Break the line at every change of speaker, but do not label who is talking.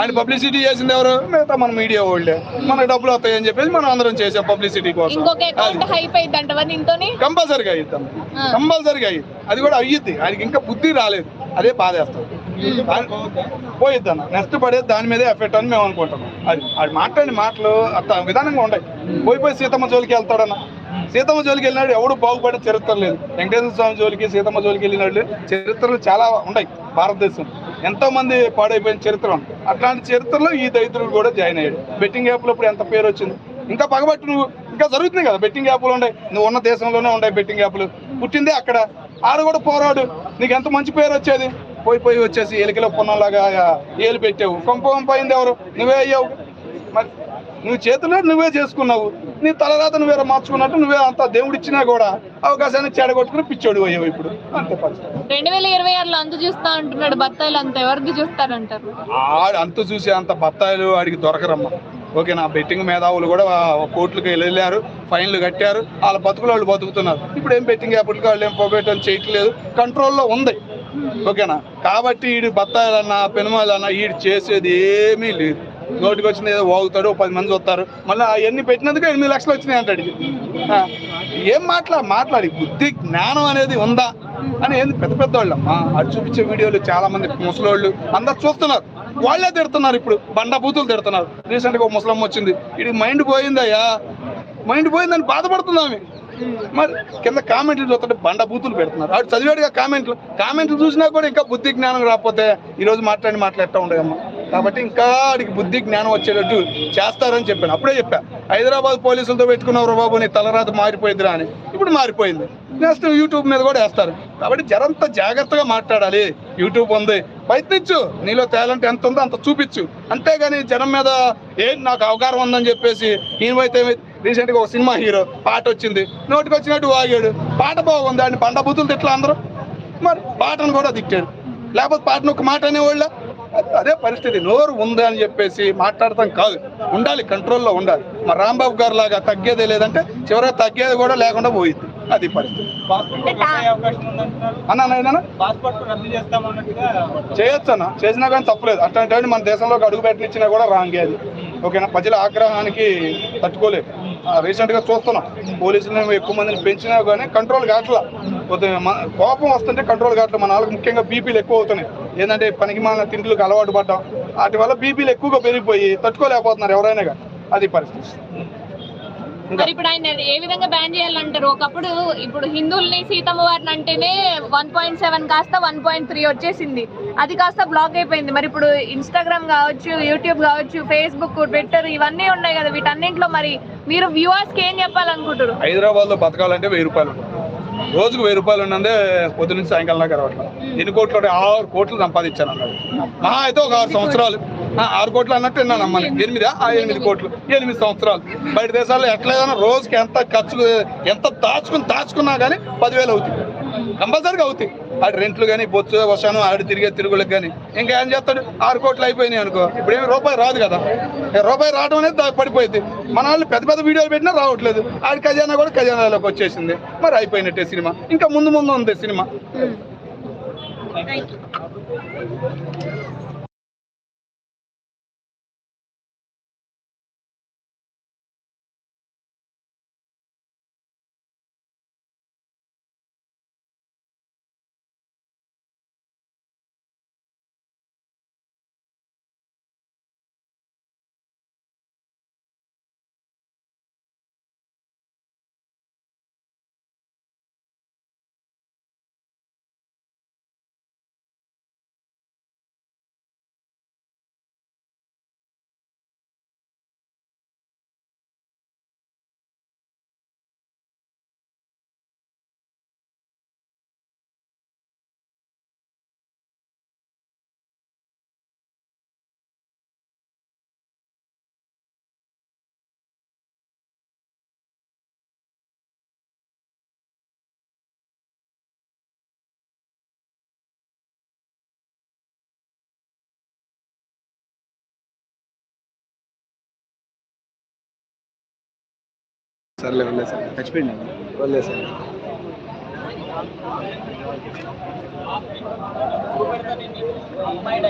ఆయన పబ్లిసిటీ చేసింది ఎవరు? మిగతా మన మీడియా వాళ్ళే. మనకు డబ్బులు వస్తాయని చెప్పేసి మనం అందరం చేసాం పబ్లిసిటీ కోసం. కంపల్సరిగా అయ్యిద్దాం కంపల్సరిగా అయ్యిద్ది అది కూడా అయ్యిద్ది. ఆయనకి ఇంకా బుద్ధి రాలేదు. అదే బాధేస్తాం పోయిద్ది. అన్న నెక్స్ట్ పడేది దాని మీదే ఎఫెక్ట్ అని మేము అనుకుంటాం అది అది మాట్లాడిన మాటలు అంత విధానంగా ఉంటాయి పోయి పోయి సీతమ్మ జోలికి వెళ్తాడన్న. సీతమ్మ జోలికి వెళ్ళినాడు ఎవడు బాగుపడే చరిత్ర లేదు. వెంకటేశ్వర స్వామి జోలికి సీతమ్మ జోలికి వెళ్ళినాడు. చరిత్రలు చాలా ఉన్నాయి భారతదేశం. ఎంతో మంది పాడైపోయిన చరిత్ర ఉంది. అట్లాంటి చరిత్రలో ఈ దరిద్రుడు కూడా జాయిన్ అయ్యాడు బెట్టింగ్ యాప్లో ఇప్పుడు ఎంత పేరు వచ్చింది? ఇంకా పగబట్టి నువ్వు ఇంకా జరుగుతుంది కదా బెట్టింగ్ యాప్లు ఉన్నాయి నువ్వు ఉన్న దేశంలోనే ఉన్నాయి బెట్టింగ్ యాప్లు. పుట్టిందే అక్కడ. ఆడు కూడా పోరాడు. నీకు ఎంత మంచి పేరు వచ్చేది? పోయి పోయి వచ్చేసి ఎలికల పొన్నంలాగా ఏలు పెట్టావు. కొంప అయింది ఎవరు? నువ్వే అయ్యావు. మరి నువ్వు చేతుల్లో నువ్వే చేసుకున్నావు. నీ తలరాత నువ్వే మార్చుకున్నట్టు నువ్వే అంత దేవుడిచ్చినా కూడా అవకాశాన్ని చెడగొట్టుకుని పిచ్చోడు అయ్యావు ఇప్పుడు. అంతే
రెండు వేల ఇరవై ఆరులో అంత చూస్తా అంటున్నాడు బత్తాయిలు అంత ఎవరికి చూస్తారంటారు?
అంత చూసే అంత బత్తాయిలు ఆడికి దొరకరమ్మా. ఓకే నా బెట్టింగ్ మేధావులు కూడా కోర్టులకు వెళ్ళారు ఫైన్లు కట్టారు. వాళ్ళ బతుకులు వాళ్ళు బతుకుతున్నారు. ఇప్పుడు ఏం బెట్టింగ్ యాప్లకి వాళ్ళు ఏం పోగొట్టని చేయట్లేదు. కంట్రోల్లో ఉంది. ఓకేనా? కాబట్టి ఈడు బత్తాలన్నా పెనుమాలన్నా ఈడు చేసేది ఏమీ లేదు. నోటికి వచ్చింది ఏదో వాగుతాడు పది మంది వస్తారు. మళ్ళీ అవన్నీ పెట్టినందుకు ఎనిమిది లక్షలు వచ్చినాయి అంటాడు ఆ, ఏం మాట్లా మాట్లాడి బుద్ధి జ్ఞానం అనేది ఉందా? అని ఏంది పెద్ద పెద్ద వాళ్ళమ్మా. అది చూపించే వీడియోలు చాలా మంది ముసలోళ్ళు అందరు చూస్తున్నారు. వాళ్ళే తిడుతున్నారు ఇప్పుడు. బండ బూతులు తిడుతున్నారు. రీసెంట్గా ఒక ముసలమ్మ వచ్చింది. ఇది మైండ్ పోయిందయ్యా. మైండ్ పోయిందని బాధపడుతుంది ఆమె మరి కింద కామెంట్లు చూస్తుంటే బండ బూతులు పెడుతున్నారు. ఆడు చదివాడుగా కామెంట్లు కామెంట్లు చూసినా కూడా ఇంకా బుద్ధి జ్ఞానం రాకపోతే ఈరోజు మాట్లాడి మాట్లాడుతూ ఉండగమ్మా కాబట్టి ఇంకా ఆడికి బుద్ధి జ్ఞానం వచ్చేటట్టు చేస్తారని చెప్పాను. అప్పుడే చెప్పా హైదరాబాద్ పోలీసులతో పెట్టుకున్నారు బాబు నీ తలరాత మారిపోయిందిరా అని. ఇప్పుడు మారిపోయింది. నెక్స్ట్ యూట్యూబ్ మీద కూడా వేస్తారు. కాబట్టి జరంత జాగ్రత్తగా మాట్లాడాలి. యూట్యూబ్ ఉంది. ప్రయత్నించు. నీలో టాలెంట్ ఎంత ఉందో అంత చూపించు. అంతేగాని జనం మీద ఏం నాకు అవగాహన ఉందని చెప్పేసి ఈయనైతే రీసెంట్గా ఒక సినిమా హీరో పాట వచ్చింది. నోటికి వచ్చినట్టు వాగాడు. పాట బాగుంది ఆయన బండ బుద్ధులు తిట్లా అందరూ. మరి పాటను కూడా తిట్టాడు. లేకపోతే పాటను ఒక మాట అనేవాళ్ళ? అదే పరిస్థితి. నోరు ఉంది అని చెప్పేసి మాట్లాడతాం కాదు. ఉండాలి కంట్రోల్లో ఉండాలి. మరి రాంబాబు గారు లాగా తగ్గేదే లేదంటే చివరికి తగ్గేది కూడా లేకుండా పోయింది. అది పరిస్థితి. అన్న ఏదన్నా?
పాస్పోర్ట్ రద్దు చేస్తామన్నట్టుగా
చేయొచ్చు అన్న. చేసినా కానీ తప్పలేదు. అట్లాంటి మన దేశంలోకి అడుగు పెట్టించినా కూడా రాంగే అది. ఓకేనా? ప్రజల ఆగ్రహానికి తట్టుకోలేదు రీసెంట్గా చూస్తున్నాం. పోలీసులు ఎక్కువ మందిని పెంచినా కానీ కంట్రోల్ కావట్లా కొద్దిగా మన- కోపం వస్తుంటే కంట్రోల్ కావట్లేదు మన వాళ్ళకి ముఖ్యంగా బీపీలు ఎక్కువ అవుతున్నాయి. ఏంటంటే పనికి మాలిన తిండ్లకు అలవాటు పడ్డాం. వాటి వల్ల బీపీలు ఎక్కువగా పెరిగిపోయి తట్టుకోలేకపోతున్నారు ఎవరైనా కానీ అది పరిస్థితి. ఇంకా
మరి ఇప్పుడు ఆయన ఏ విధంగా బ్యాన్ చేయాలంటారు? ఒకప్పుడు ఇప్పుడు హిందువుల్ని సీతమ్మ వారిని అంటేనే వన్ పాయింట్ సెవెన్ కాస్త వన్ పాయింట్ త్రీ వచ్చేసింది. అది కాస్త బ్లాక్ అయిపోయింది. మరి ఇప్పుడు ఇన్స్టాగ్రామ్ కావచ్చు యూట్యూబ్ కావచ్చు ఫేస్బుక్ ట్విట్టర్ ఇవన్నీ ఉన్నాయి కదా. వీటన్నింటిలో మరి మీరు వ్యూవర్స్కి ఏం చెప్పాలనుకుంటారు
హైదరాబాద్లో బతకాలంటే వెయ్యి రూపాయలు రోజుకు వెయ్యి రూపాయలు ఉన్నదే పొద్దు నుంచి సాయంకాలం దాకా రావట్లేదు ఎన్ని కోట్లు అంటే ఆరు కోట్లు సంపాదించాను అన్నాడు. మహా అయితే ఒక ఆరు సంవత్సరాలు. ఆ, ఆరు కోట్లు అన్నట్టు విన్నాను అమ్మని ఎనిమిది? ఎనిమిది కోట్లు. ఎనిమిది సంవత్సరాలు. బయట దేశాల్లో ఎట్లేదన్నా రోజుకి ఎంత ఖర్చు ఎంత దాచుకుని దాచుకున్నా కానీ పదివేలు అవుతుంది. కంపల్సరీగా అవుతాయి. ఆడి రెంట్లు కానీ బొచ్చు వర్షాను ఆడి తిరిగే తిరుగులకు కానీ ఇంకా ఏం చేస్తాడు? ఆరు కోట్లు అయిపోయినాయి అనుకో. ఇప్పుడు ఏమి రూపాయి రాదు కదా. రూపాయి రావడం అనేది పడిపోయింది. మన వాళ్ళు పెద్ద పెద్ద వీడియోలు పెట్టినా రావట్లేదు. ఆడి ఖజానా కూడా ఖజానాలోకి వచ్చేసింది. మరి అయిపోయినట్టే సినిమా. ఇంకా ముందు ముందు ఉంది సినిమా.
సర్లే వెళ్ళే సార్. చచ్చిపోయింది వెళ్ళే సార్.
అమ్మాయి